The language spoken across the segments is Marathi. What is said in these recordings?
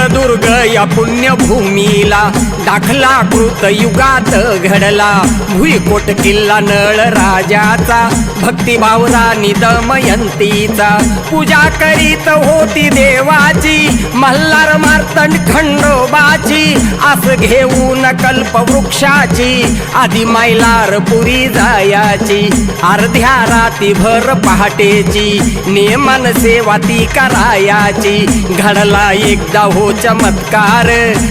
hora do सिंधुदुर्ग या पुण्यभूमीला दाखला कृत युगात घडला. भुईकोट किल्ला नळ राजाचा भक्तिभावना निदमयंतीचा पूजा करीत होती देवाची मल्हार मार्तंड खंडोबाची आस घेऊन कल्पवृक्षाची आधी मैलार पुरी जायाची अर्ध्या राती भर पहाटेची नियमन सेवा ती करायाची. घडला एकदा हो चमत्कार.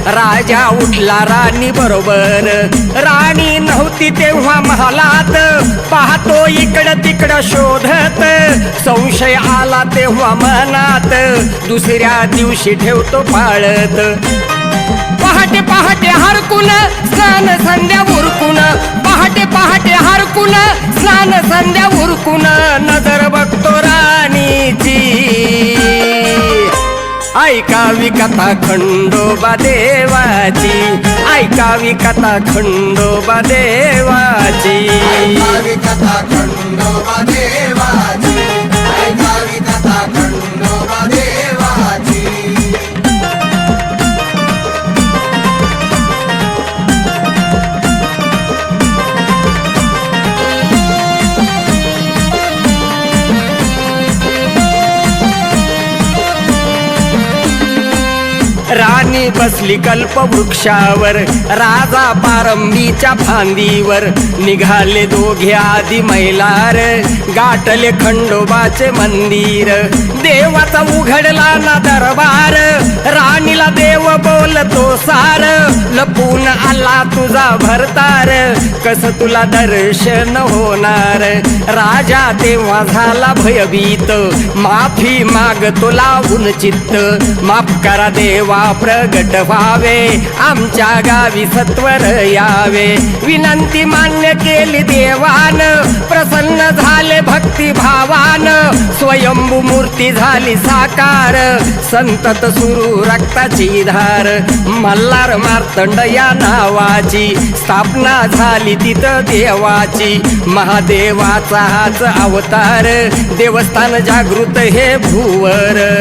राजा उठला राणी बरोबर. राणी नव्हती तेव्हा महालात. पाहतो इकडं तिकडं शोधत. संशय आला तेव्हा मनात. दुसऱ्या दिवशी ठेवतो पाळत. पहाटे पहाटे हरकुन स्नान संध्या उरकुन. पहाटे पहाटे हरकुन स्नान संध्या ऐकावी कथा खंडोबा देवाची. ऐकावी कथा खंडोबा देवाची. राणी बसली कल्पवृक्षावर राजा पारंबीच्या फांदीवर. निघाले दोघे आधी मैलार गाठले खंडोबाचे मंदिर. देवाचा उघडला ना दरबार राणीला देव बोलतो सार. लपून आला तुझा भरतार कस तुला दर्शन होणार? राजा तेव्हा झाला भयभीत माफी मागतो लावून चित्त. माफ करा देवा प्रगट व्हावे आमच्या गावी सत्वर यावे. विनंती मान्य केली देवान. प्रसन्न झाले भक्ती भावान स्वयंभू मूर्ती झाली साकार. संतत सुरू रक्ताची धार. मल्हार मार्तंड या नावाची. स्थापना झाली तिथं देवाची. महादेवाचा हाच अवतार. देवस्थान जागृत हे भूवर.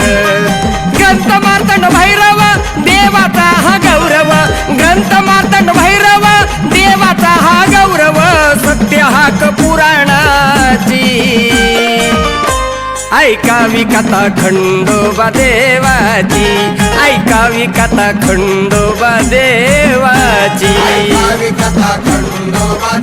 ऐकावी कथा खंडोबा देवाची. ऐकावी कथा खंडोबा देवाची. ऐकावी कथा खंडोबा